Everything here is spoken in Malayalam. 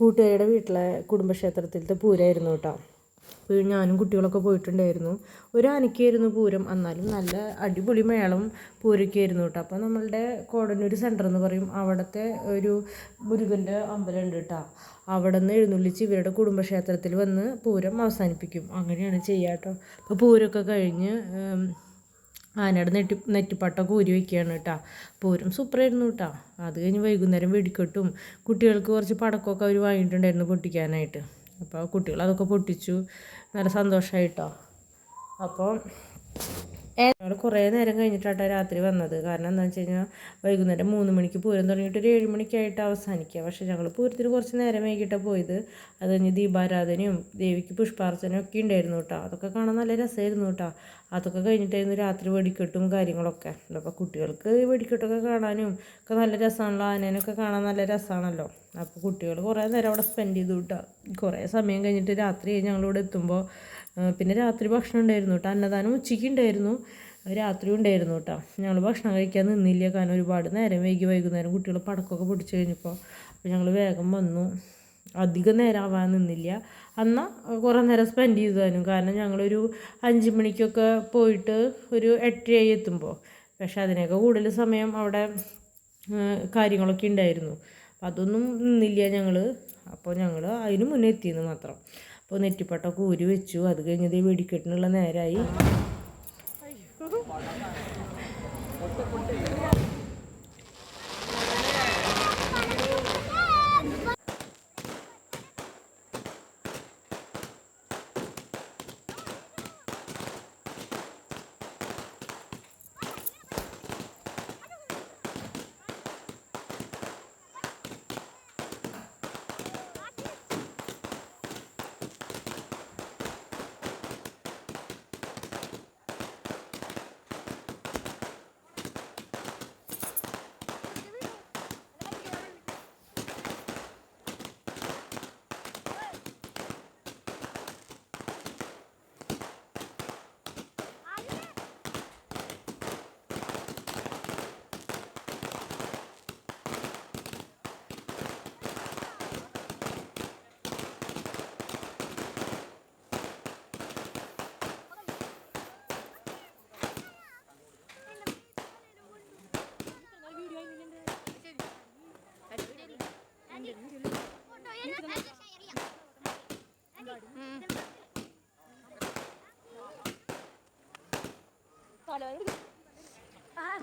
കൂട്ടുകാരുടെ വീട്ടിലെ കുടുംബക്ഷേത്രത്തിലത്തെ പൂരമായിരുന്നു കേട്ടോ. ഞാനും കുട്ടികളൊക്കെ പോയിട്ടുണ്ടായിരുന്നു. ഒരു അനക്കായിരുന്നു പൂരം. എന്നാലും നല്ല അടിപൊളി മേളം പൂരക്കായിരുന്നു കേട്ടോ. അപ്പോൾ നമ്മളുടെ കോടന്നൂർ സെന്റർ എന്ന് പറയും. അവിടുത്തെ ഒരു മുരുകന്റെ അമ്പലമുണ്ട് കേട്ടോ. അവിടെ നിന്ന് എഴുന്നള്ളിച്ച് ഇവരുടെ കുടുംബക്ഷേത്രത്തിൽ വന്ന് പൂരം അവസാനിപ്പിക്കും. അങ്ങനെയാണ് ചെയ്യാട്ടോ അപ്പോൾ പൂരമൊക്കെ കഴിഞ്ഞ് ആനയുടെ നെറ്റി നെറ്റിപ്പട്ടൊക്കെ ഊരി വയ്ക്കുകയാണ് കേട്ടോ. പൂരം സൂപ്പറായിരുന്നു കേട്ടോ. അത് കഴിഞ്ഞ് വൈകുന്നേരം വെടിക്കെട്ടും കുട്ടികൾക്ക് കുറച്ച് പടക്കമൊക്കെ അവർ വാങ്ങിയിട്ടുണ്ടായിരുന്നു പൊട്ടിക്കാനായിട്ട്. അപ്പോൾ കുട്ടികൾ അതൊക്കെ പൊട്ടിച്ചു. നല്ല സന്തോഷമായിട്ടോ അപ്പോൾ ഞങ്ങൾ കുറേ നേരം കഴിഞ്ഞിട്ടാണ് രാത്രി വന്നത്. കാരണം എന്താണെന്ന് വെച്ച് കഴിഞ്ഞാൽ വൈകുന്നേരം മൂന്ന് മണിക്ക് പൂരം തുടങ്ങിയിട്ട് ഒരു ഏഴ് മണിക്കായിട്ട് അവസാനിക്കുക. പക്ഷേ ഞങ്ങൾ പൂരത്തിന് കുറച്ച് നേരം വൈകിട്ടാണ് പോയത്. അത് കഴിഞ്ഞ് ദീപാരാധനയും ദേവിക്ക് പുഷ്പാർച്ചനയും ഒക്കെ ഉണ്ടായിരുന്നു കേട്ടോ. അതൊക്കെ കാണാൻ നല്ല രസമായിരുന്നു കേട്ടോ. അതൊക്കെ കഴിഞ്ഞിട്ടായിരുന്നു രാത്രി വെടിക്കെട്ടും കാര്യങ്ങളൊക്കെ. അപ്പോൾ കുട്ടികൾക്ക് വെടിക്കെട്ടൊക്കെ കാണാനും ഒക്കെ നല്ല രസമാണല്ലോ. ആനേനൊക്കെ കാണാൻ നല്ല രസമാണല്ലോ. അപ്പോൾ കുട്ടികൾ കുറേ നേരം അവിടെ സ്പെൻഡ് ചെയ്തു കേട്ടോ. കുറേ സമയം കഴിഞ്ഞിട്ട് രാത്രി ഞങ്ങളിവിടെ എത്തുമ്പോൾ പിന്നെ രാത്രി ഭക്ഷണം ഉണ്ടായിരുന്നു കേട്ടോ. അന്നദാനം ഉച്ചയ്ക്ക് ഉണ്ടായിരുന്നു. രാത്രി ഉണ്ടായിരുന്നു കേട്ടോ. ഞങ്ങൾ ഭക്ഷണം കഴിക്കാൻ നിന്നില്ല. കാരണം ഒരുപാട് നേരം വൈകി വൈകുന്നേരം കുട്ടികൾ പടക്കമൊക്കെ പിടിച്ചു കഴിഞ്ഞപ്പോൾ അപ്പോൾ ഞങ്ങൾ വേഗം വന്നു. അധികം നേരം ആവാൻ നിന്നില്ല. എന്നാൽ കുറേ നേരം സ്പെൻഡ് ചെയ്താനും കാരണം ഞങ്ങളൊരു അഞ്ച് മണിക്കൊക്കെ പോയിട്ട് ഒരു എട്ടരയായി എത്തുമ്പോൾ പക്ഷേ അതിനൊക്കെ കൂടുതൽ സമയം അവിടെ കാര്യങ്ങളൊക്കെ ഉണ്ടായിരുന്നു. അതൊന്നും നിന്നില്ല ഞങ്ങൾ അപ്പോൾ ഞങ്ങൾ അതിന് മുന്നേ എത്തിയെന്ന് മാത്രം. അപ്പോൾ നെറ്റിപ്പട്ടൊക്കെ ഊരി വെച്ചു. അത് കഴിഞ്ഞത് വെടിക്കെട്ടിനുള്ള നേരമായി Thôi đấy, À.